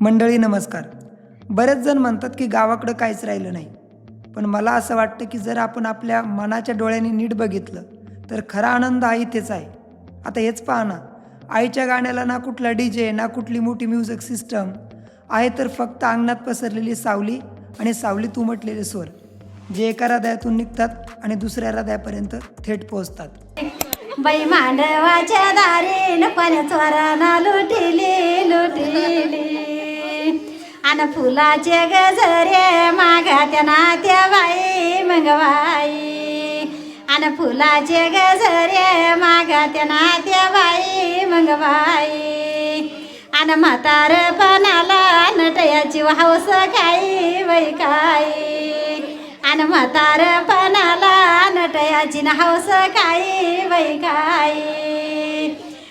मंडळी नमस्कार. बरेच जण म्हणतात की गावाकडं काहीच राहिलं नाही. पण मला असं वाटतं की जर आपण आपल्या मनाच्या डोळ्यांनी नीट बघितलं तर खरा आनंद हा इथेच आहे. आता हेच पहा ना आईच्या गाण्याला ना कुठला डी जे ना कुठली मोठी म्युझिक सिस्टम आहे तर फक्त अंगणात पसरलेली सावली आणि सावलीत उमटलेले स्वर जे एका हृदयातून निघतात आणि दुसऱ्या हृदयापर्यंत थेट पोहोचतात. बाई मांडवाच्या दारी लुटिली लुटिली. आणि फुलाचे गजरे मागा त्या नात्या बाई. मंगवाई आणि फुलाचे गजरे मागा त्या नात्या बाई. मंगवाई आणि म्हातारपणाला नटयाची हाऊस खाई वै काही आणि म्हातारपणाला नटयाची न खाई बै वै काही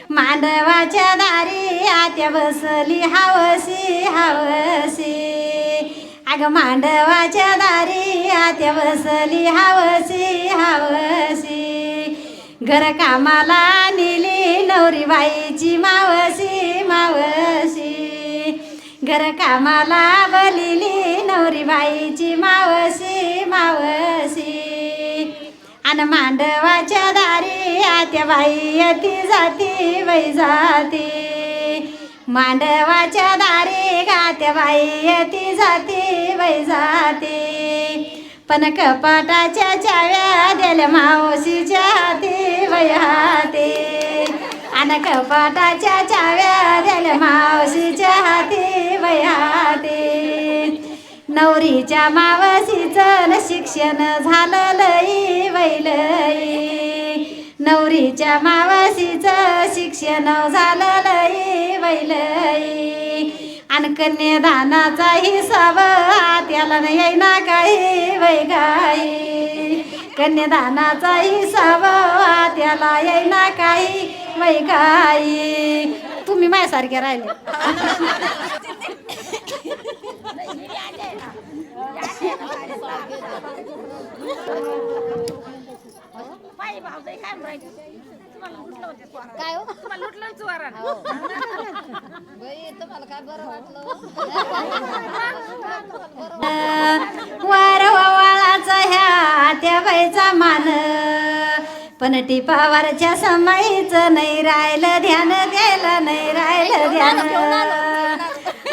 मांडवाच्या दारी आत्या बसली हावसी अगं मांडवाच्या दारी आत्या बसली हावसी हावसी. घर कामाला नेली नवरी बाईची मावशी मावशी घर कामाला बलिली नवरी बाईची मावशी मावशी आणि मांडवाच्या दारी आत्या बाई येती जाती बै जाती. मांडवाच्या दारी गात्या बाई येती जाती. वै जाते. पण कपाटाच्या चाव्या दिल्या मावशीच्या हाती वै हाती. आणि कपाटाच्या चाव्या दिल्या मावशीच्या हाती. वै नवरीच्या मावशीचं न शिक्षण झालं लई वैलई नवरीच्या मावशीचं शिक्षण झालं लई वैलई आणि कन्यादानाचा हिसाब त्याला नाही ना काही वै काही. कन्यादानाचा हिसाब त्याला येईना काही वै काही. तुम्ही माझ्यासारखे राहिले. काय हो? तुम्हाला लुटलं चोरान. तुम्हाला काय बरं वाटलं? वार वाळाचा ह्या त्या बाईचा मान. पण टिपावरच्या समाईचं नाही राहिलं ध्यान द्यायला नाही राहिलं ध्यान.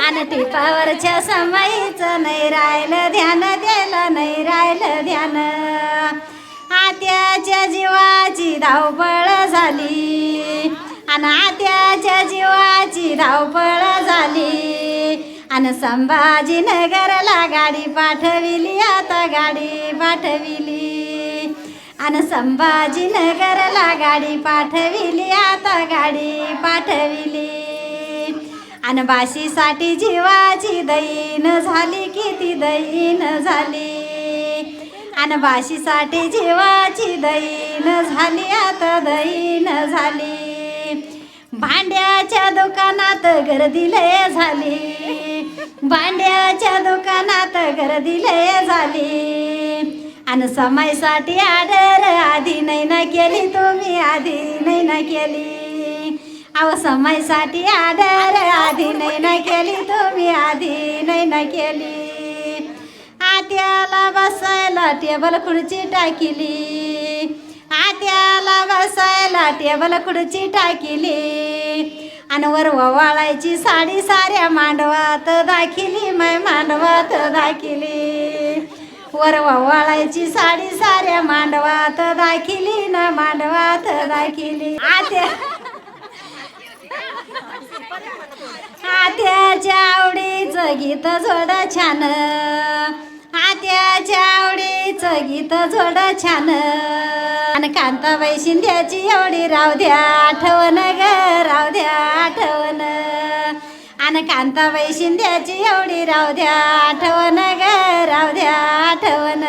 आणि टिपावरच्या समाईचं नाही राहिलं ध्यान द्यायला नाही राहिलं ध्यान. आत्याच्या जीवाची धावपळ नात्याच्या जीवाची धावपळ झाली. आणि संभाजीनगरला गाडी पाठविली आता गाडी पाठविली. आणि संभाजीनगरला गाडी पाठविली आता गाडी पाठविली. आणि बाशीसाठी जीवाची दैन झाली किती दैन झाली. आणि बाशीसाठी जीवाची दैन झाली आता दैन झाली. भांड्याच्या दुकानात गर्दी लय झाली. भांड्याच्या दुकानात गर्दी लय झाली. आणि समायसाठी आडर आधी नाही ना केली तुम्ही आधी नाही ना केली. अहो समायसाठी आडर आधी नाही ना केली तुम्ही आधी नाही ना केली. आत्याला बसायला टेबल खुर्ची टाकिली. त्याला बसायला टेबल खुर्ची टाकिली. आणि वर वाळायची साडी साऱ्या मांडवात दाखिली मै मांडवात दाखिली. वर वाळायची साडी साऱ्या मांडवात दाखिली ना मांडवात दाखिली. आत्या आत्याच्या आवडीचं गीत जोड छान. त्याच्या आवडीचं गीत जोड छान. आणि कांताबाई शिंद्याची एवढी राव द्या आठवण ग राव द्या आठवण. आणि कांताबाई शिंद्याची एवढी राव द्या आठवण ग राव द्या आठवण.